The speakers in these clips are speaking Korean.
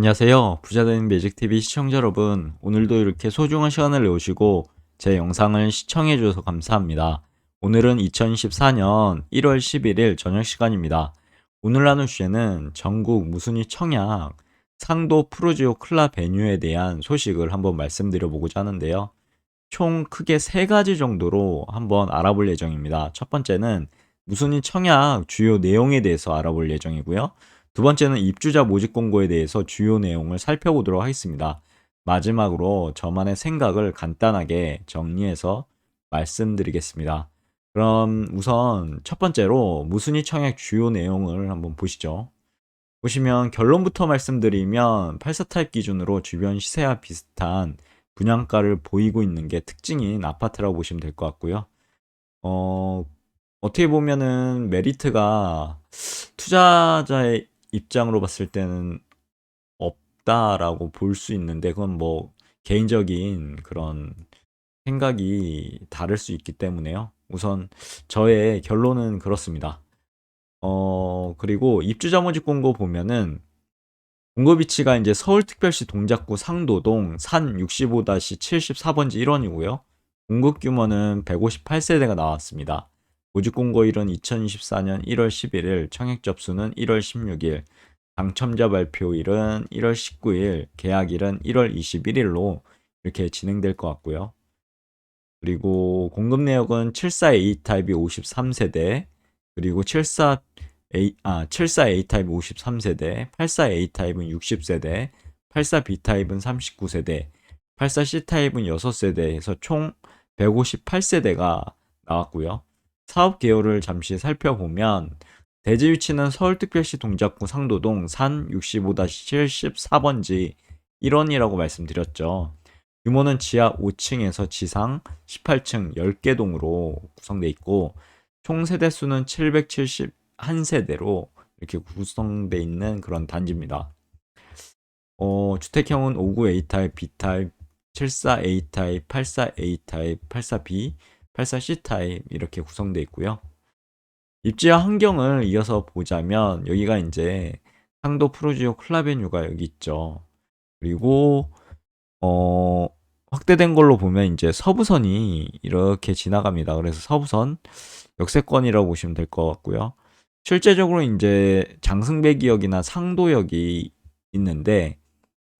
안녕하세요. 부자되는 매직TV 시청자 여러분. 오늘도 이렇게 소중한 시간을 내오시고 제 영상을 시청해 주셔서 감사합니다. 오늘은 2014년 1월 11일 저녁 시간입니다. 오늘 나눌 주제는 전국 무순위 청약 상도 프로지오 클라 베뉴에 대한 소식을 한번 말씀드려 보고자 하는데요. 총 크게 세 가지 정도로 한번 알아볼 예정입니다. 첫 번째는 무순위 청약 주요 내용에 대해서 알아볼 예정이고요. 두 번째는 입주자 모집 공고에 대해서 주요 내용을 살펴보도록 하겠습니다. 마지막으로 저만의 생각을 간단하게 정리해서 말씀드리겠습니다. 그럼 우선 첫 번째로 무순위 청약 주요 내용을 한번 보시죠. 보시면 결론부터 말씀드리면 84 타입 기준으로 주변 시세와 비슷한 분양가를 보이고 있는 게 특징인 아파트라고 보시면 될 것 같고요. 어, 어떻게 보면은 메리트가 투자자의 입장으로 봤을 때는 없다라고 볼 수 있는데 그건 뭐 개인적인 그런 생각이 다를 수 있기 때문에요. 우선 저의 결론은 그렇습니다. 어, 그리고 입주자 모집 공고 보면은 공급 위치가 이제 서울특별시 동작구 상도동 산 65-74번지 1원이고요. 공급 규모는 158세대가 나왔습니다. 모집 공고일은 2024년 1월 11일, 청약 접수는 1월 16일, 당첨자 발표일은 1월 19일, 계약일은 1월 21일로 이렇게 진행될 것 같고요. 그리고 공급 내역은 74A 타입이 53세대, 그리고 74 A, 아, 74A 타입 53세대, 84A 타입은 60세대, 84B 타입은 39세대, 84C 타입은 6세대에서 총 158세대가 나왔고요. 사업 개요를 잠시 살펴보면 대지 위치는 서울특별시 동작구 상도동 산 65-74번지 1원이라고 말씀드렸죠. 규모는 지하 5층에서 지상 18층 10개 동으로 구성되어 있고 총 세대수는 771세대로 이렇게 구성되어 있는 그런 단지입니다. 어, 주택형은 59A 타입, B 타입, 74A 타입, 84A 타입, 84B, 84C 타입 이렇게 구성되어 있고요. 입지와 환경을 이어서 보자면 여기가 이제 상도 프로지오 클라베뉴가 여기 있죠. 그리고 어 확대된 걸로 보면 이제 서부선이 이렇게 지나갑니다. 그래서 서부선 역세권이라고 보시면 될 것 같고요. 실제적으로 이제 장승배기역이나 상도역이 있는데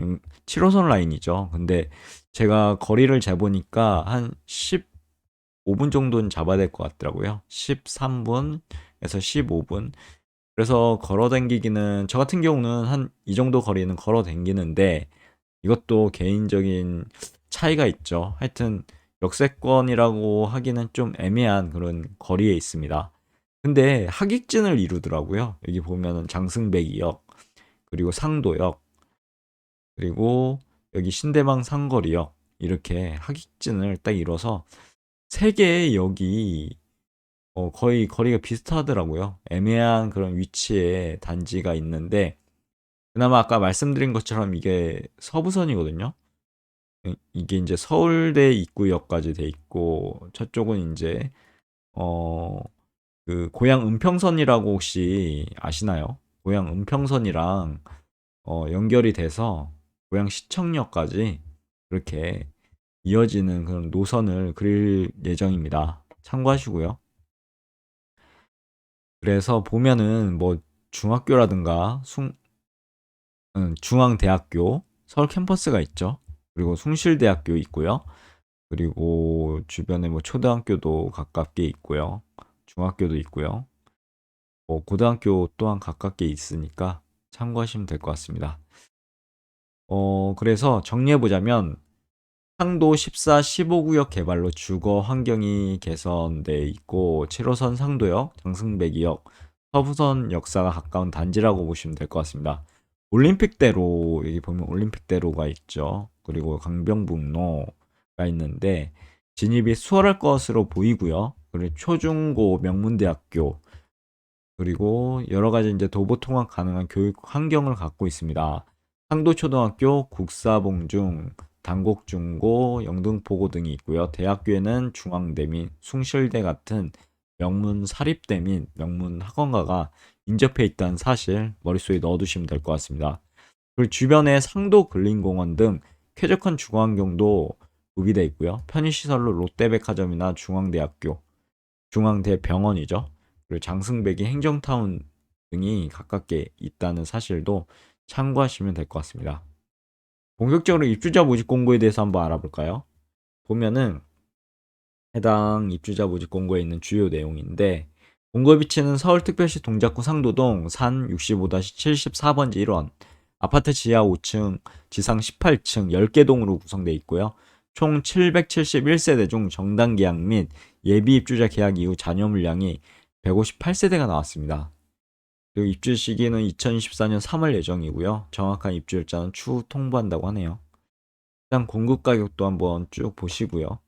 음, 7호선 라인이죠. 근데 제가 거리를 재보니까 한 15분 정도는 잡아야 될 것 같더라고요. 13분에서 15분. 그래서 걸어 댕기기는 저 같은 경우는 한 이 정도 거리는 걸어 댕기는데 이것도 개인적인 차이가 있죠. 하여튼 역세권이라고 하기는 좀 애매한 그런 거리에 있습니다. 근데 하객진을 이루더라고요. 여기 보면은 장승배기역, 그리고 상도역, 그리고 여기 신대방 상거리역 이렇게 하객진을 딱 이뤄서 세 개의 역이 어, 거의 거리가 비슷하더라고요. 애매한 그런 위치에 단지가 있는데 그나마 아까 말씀드린 것처럼 이게 서부선이거든요. 이게 이제 서울대 입구역까지 돼 있고 저쪽은 이제 어 그 고향 은평선이라고 혹시 아시나요? 고향 은평선이랑 어 연결이 돼서 고향 시청역까지 그렇게 이어지는 그런 노선을 그릴 예정입니다. 참고하시고요. 그래서 보면은 뭐 중학교라든가 숭, 음, 중앙대학교, 서울 캠퍼스가 있죠. 그리고 숭실대학교 있고요. 그리고 주변에 뭐 초등학교도 가깝게 있고요. 중학교도 있고요. 뭐 고등학교 또한 가깝게 있으니까 참고하시면 될 것 같습니다. 어, 그래서 정리해보자면 상도 14, 15구역 개발로 주거 환경이 개선돼 있고 7호선 상도역, 장승배기역, 서부선 역사가 가까운 단지라고 보시면 될 것 같습니다. 올림픽대로 여기 보면 올림픽대로가 있죠. 그리고 강병북로가 있는데 진입이 수월할 것으로 보이고요. 그리고 초중고 명문대학교 그리고 여러 가지 이제 도보 통학 가능한 교육 환경을 갖고 있습니다. 상도초등학교, 국사봉중, 단곡중고, 영등포고 등이 있고요. 대학교에는 중앙대 및 숭실대 같은 명문 사립대 및 명문 학원가가 인접해 있다는 사실 머릿속에 넣어두시면 될 것 같습니다. 그리고 주변에 상도 근린공원 등 쾌적한 주거환경도 구비되어 있고요. 편의시설로 롯데백화점이나 중앙대학교, 중앙대병원이죠. 그리고 장승배기 행정타운 등이 가깝게 있다는 사실도 참고하시면 될 것 같습니다. 본격적으로 입주자 모집 공고에 대해서 한번 알아볼까요? 보면은 해당 입주자 모집 공고에 있는 주요 내용인데 공고 위치는 서울특별시 동작구 상도동 산 65-74번지 1원 아파트 지하 5층, 지상 18층 10개 동으로 구성되어 있고요. 총 771세대 중 정당 계약 및 예비 입주자 계약 이후 자녀 물량이 158세대가 나왔습니다. 그리고 입주 시기는 2024년 3월 예정이고요. 정확한 입주 일자는 추후 통보한다고 하네요. 일단 공급 가격도 한번 쭉 보시고요.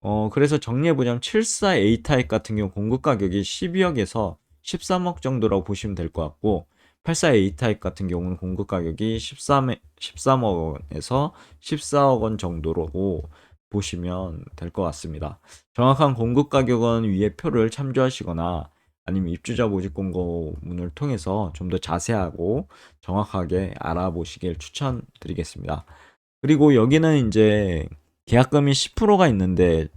어, 그래서 정리해보자면 74A 타입 같은 경우 공급 가격이 12억에서 13억 정도라고 보시면 될 것 같고 84A 타입 같은 경우는 공급 가격이 13, 13억 원에서 14억 원 정도로 보시면 될 것 같습니다. 정확한 공급 가격은 위에 표를 참조하시거나 아니면 입주자 모집 공고문을 통해서 좀 더 자세하고 정확하게 알아보시길 추천드리겠습니다. 그리고 여기는 이제 계약금이 10%가 있는데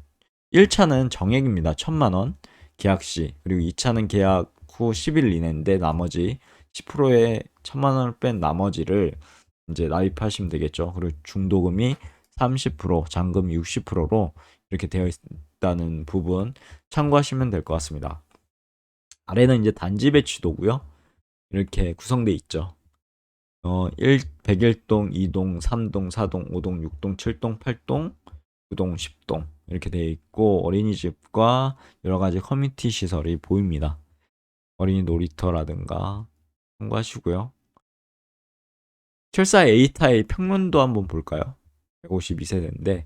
1차는 정액입니다. 1000만 원 계약 시 그리고 2차는 계약 후 10일 이내인데 나머지 10%의 1000만 원을 뺀 나머지를 이제 납입하시면 되겠죠. 그리고 중도금이 30%, 잔금이 60%로 이렇게 되어 있다는 부분 참고하시면 될 것 같습니다. 아래는 이제 단지 배치도고요. 이렇게 구성되어 있죠. 어, 1, 101동, 2동, 3동, 4동, 5동, 6동, 7동, 8동, 9동, 10동 이렇게 되어 있고 어린이집과 여러 가지 커뮤니티 시설이 보입니다. 어린이 놀이터라든가 참고하시고요. 74A타의 평면도 한번 볼까요? 152세대인데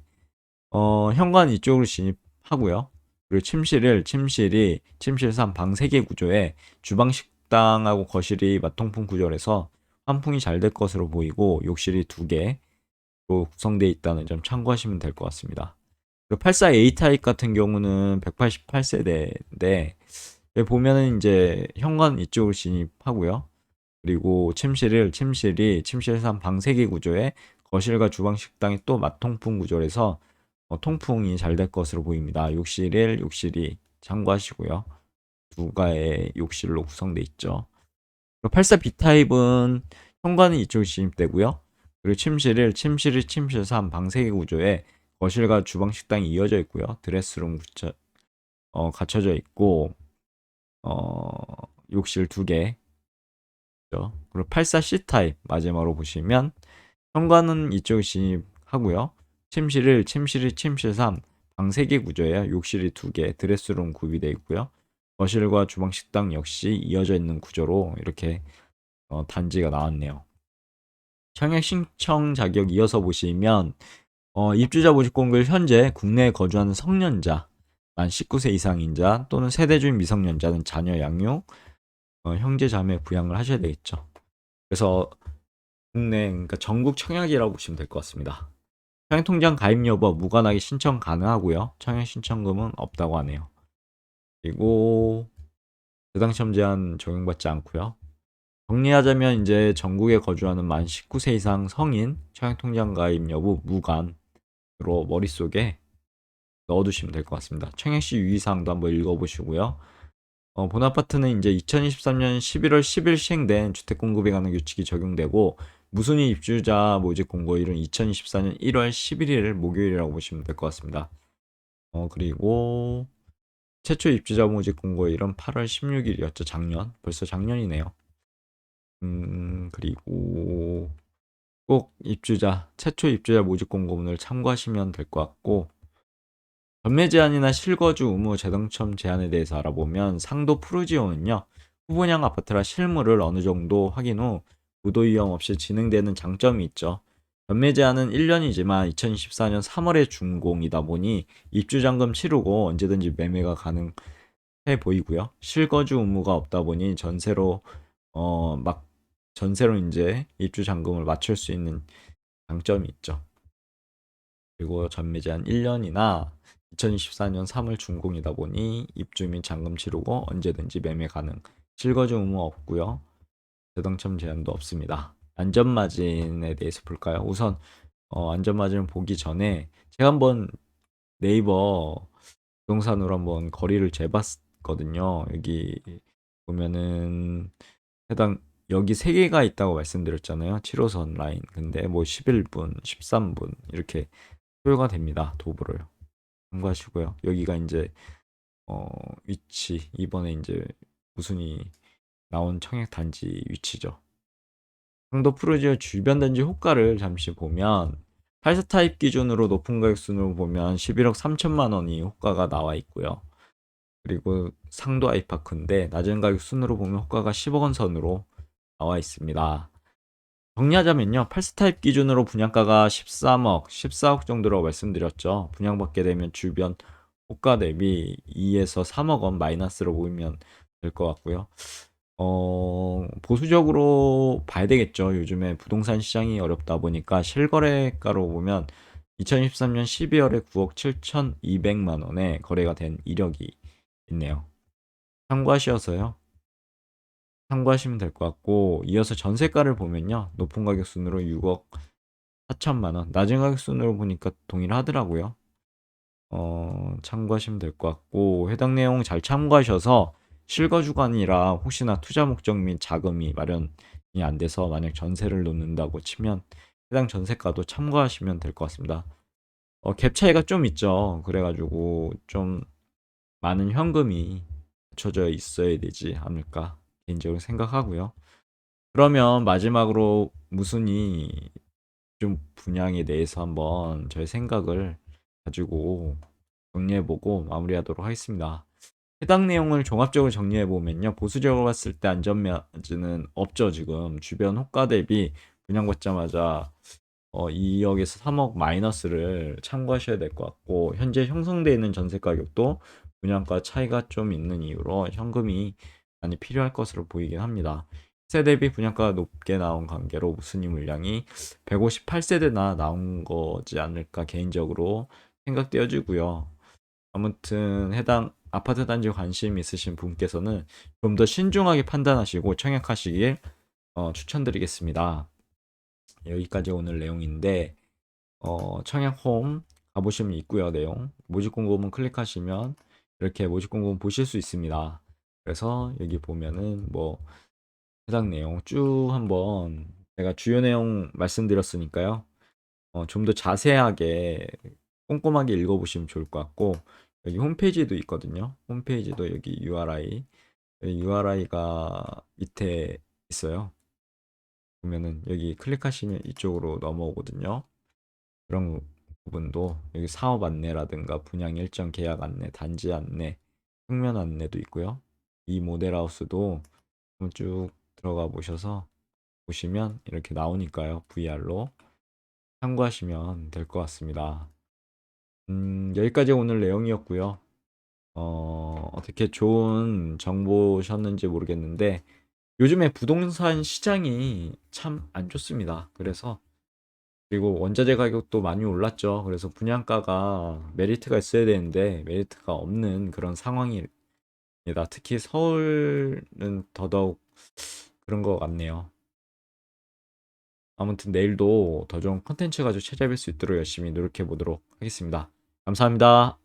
어, 현관 이쪽으로 진입하고요. 그리고 침실을 침실이 침실 3방 3개 구조에 주방 식당하고 거실이 맞통풍 구조라서 환풍이 잘 될 것으로 보이고 욕실이 2개로 구성되어 있다는 점 참고하시면 될 것 같습니다. 84A 타입 같은 경우는 188세대인데 여기 보면은 이제 현관 이쪽으로 진입하고요. 그리고 침실을 침실이 침실 3방 3개 구조에 거실과 주방 식당이 또 맞통풍 구조라서 어, 통풍이 잘 될 것으로 보입니다. 욕실 1, 욕실 2 참고하시고요. 두 가의 욕실로 구성되어 있죠. 84B 타입은 현관은 이쪽으로 진입되고요. 그리고 침실 1, 침실 2, 침실 3, 방 3개 구조에 거실과 주방 식당이 이어져 있고요. 드레스룸 붙여, 어, 갖춰져 있고 어, 욕실 2개 그리고 84C 타입 마지막으로 보시면 현관은 이쪽에 진입하고요. 침실 1, 침실 2, 침실 3, 방 3개 구조예요. 욕실이 2개, 드레스룸 구비되어 있고요. 거실과 주방 식당 역시 이어져 있는 구조로 이렇게 어, 단지가 나왔네요. 청약 신청 자격 이어서 보시면 어, 입주자 모집 공고를 현재 국내에 거주하는 성년자, 만 19세 이상인 자 또는 세대 중 미성년자는 자녀 양육, 어, 형제 자매 부양을 하셔야 되겠죠. 그래서 국내 그러니까 전국 청약이라고 보시면 될 것 같습니다. 청약통장 가입 여부 무관하게 신청 가능하고요. 청약 신청금은 없다고 하네요. 그리고 대당시험 제한 적용받지 않고요. 정리하자면 이제 전국에 거주하는 만 19세 이상 성인 청약통장 가입 여부 무관으로 머릿속에 넣어두시면 될 것 같습니다. 청약시 유의사항도 한번 읽어보시고요. 어, 본 아파트는 이제 2023년 11월 10일 시행된 주택공급에 관한 규칙이 적용되고 무순위 입주자 모집 공고일은 2024년 1월 11일 목요일이라고 보시면 될 것 같습니다. 어, 그리고 최초 입주자 모집 공고일은 8월 16일이었죠. 작년. 벌써 작년이네요. 음, 그리고 꼭 입주자, 최초 입주자 모집 공고문을 참고하시면 될 것 같고 전매 제한이나 실거주 의무 재당첨 제한에 대해서 알아보면 상도 프루지오는요. 후분양 아파트라 실물을 어느 정도 확인 후 부도 위험 없이 진행되는 장점이 있죠. 전매 제한은 1년이지만 2024년 3월에 준공이다 보니 입주 잔금 치르고 언제든지 매매가 가능해 보이고요. 실거주 의무가 없다 보니 전세로 어 막 전세로 이제 입주 잔금을 맞출 수 있는 장점이 있죠. 그리고 전매 제한 1년이나 2024년 3월 준공이다 보니 입주 및 잔금 치르고 언제든지 매매 가능. 실거주 의무 없고요. 재당첨 제한도 없습니다. 안전마진에 대해서 볼까요? 우선 어, 안전마진을 보기 전에 제가 한번 네이버 부동산으로 한번 거리를 재봤거든요. 여기 보면은 해당 여기 세 개가 있다고 말씀드렸잖아요. 7호선 라인. 근데 뭐 11분, 13분 이렇게 소요가 됩니다. 도보를 참고하시고요. 여기가 이제 어, 위치 이번에 이제 무순이 나온 청약 단지 위치죠. 상도 프로지오 주변 단지 호가를 잠시 보면 8사 타입 기준으로 높은 가격 순으로 보면 11억 3천만 원이 호가가 나와 있고요. 그리고 상도 아이파크인데 낮은 가격 순으로 보면 호가가 10억 원 선으로 나와 있습니다. 정리하자면요. 8사 타입 기준으로 분양가가 13억, 14억 정도라고 말씀드렸죠. 분양받게 되면 주변 호가 대비 2에서 3억 원 마이너스로 보이면 될 것 같고요. 어, 보수적으로 봐야 되겠죠. 요즘에 부동산 시장이 어렵다 보니까 실거래가로 보면 2023년 12월에 9억 7,200만 원에 거래가 된 이력이 있네요. 참고하셔서요. 참고하시면 될 것 같고 이어서 전세가를 보면요. 높은 가격 순으로 6억 4천만 원, 낮은 가격 순으로 보니까 동일하더라고요. 어, 참고하시면 될 것 같고 해당 내용 잘 참고하셔서 실거 주간이라 혹시나 투자 목적 및 자금이 마련이 안 돼서 만약 전세를 놓는다고 치면 해당 전세가도 참고하시면 될 것 같습니다. 어, 갭 차이가 좀 있죠. 그래가지고 좀 많은 현금이 갖춰져 있어야 되지 않을까 개인적으로 생각하고요. 그러면 마지막으로 무순이 좀 분양에 대해서 한번 저의 생각을 가지고 정리해보고 마무리하도록 하겠습니다. 해당 내용을 종합적으로 정리해 보면요. 보수적으로 봤을 때 안전면은 없죠, 지금. 주변 호가 대비 분양받자마자 어, 2억에서 3억 마이너스를 참고하셔야 될 것 같고, 현재 형성되어 있는 전세 가격도 분양가 차이가 좀 있는 이유로 현금이 많이 필요할 것으로 보이긴 합니다. 세 대비 분양가가 높게 나온 관계로 무순이 물량이 158세대나 나온 거지 않을까 개인적으로 생각되어지고요. 아무튼 해당 아파트 단지 관심 있으신 분께서는 좀 더 신중하게 판단하시고 청약하시길 어, 추천드리겠습니다. 여기까지 오늘 내용인데 어, 청약홈 가보시면 있고요 내용 모집 공고문 클릭하시면 이렇게 모집 공고문 보실 수 있습니다. 그래서 여기 보면은 뭐 해당 내용 쭉 한번 제가 주요 내용 말씀드렸으니까요. 어, 좀 더 자세하게 꼼꼼하게 읽어보시면 좋을 것 같고 여기 홈페이지도 있거든요. 홈페이지도 여기 URI 여기 URI가 밑에 있어요. 보면은 여기 클릭하시면 이쪽으로 넘어오거든요. 그런 부분도 여기 사업 안내라든가 분양 일정 계약 안내, 단지 안내, 평면 안내도 있고요. 이 모델하우스도 쭉 들어가 보셔서 보시면 이렇게 나오니까요. VR로 참고하시면 될 것 같습니다. 음, 여기까지 오늘 내용이었고요. 어, 어떻게 좋은 정보셨는지 모르겠는데 요즘에 부동산 시장이 참 안 좋습니다. 그래서 그리고 원자재 가격도 많이 올랐죠. 그래서 분양가가 메리트가 있어야 되는데 메리트가 없는 그런 상황입니다. 특히 서울은 더더욱 그런 것 같네요. 아무튼 내일도 더 좋은 컨텐츠 가지고 찾아뵐 수 있도록 열심히 노력해 보도록 하겠습니다. 감사합니다.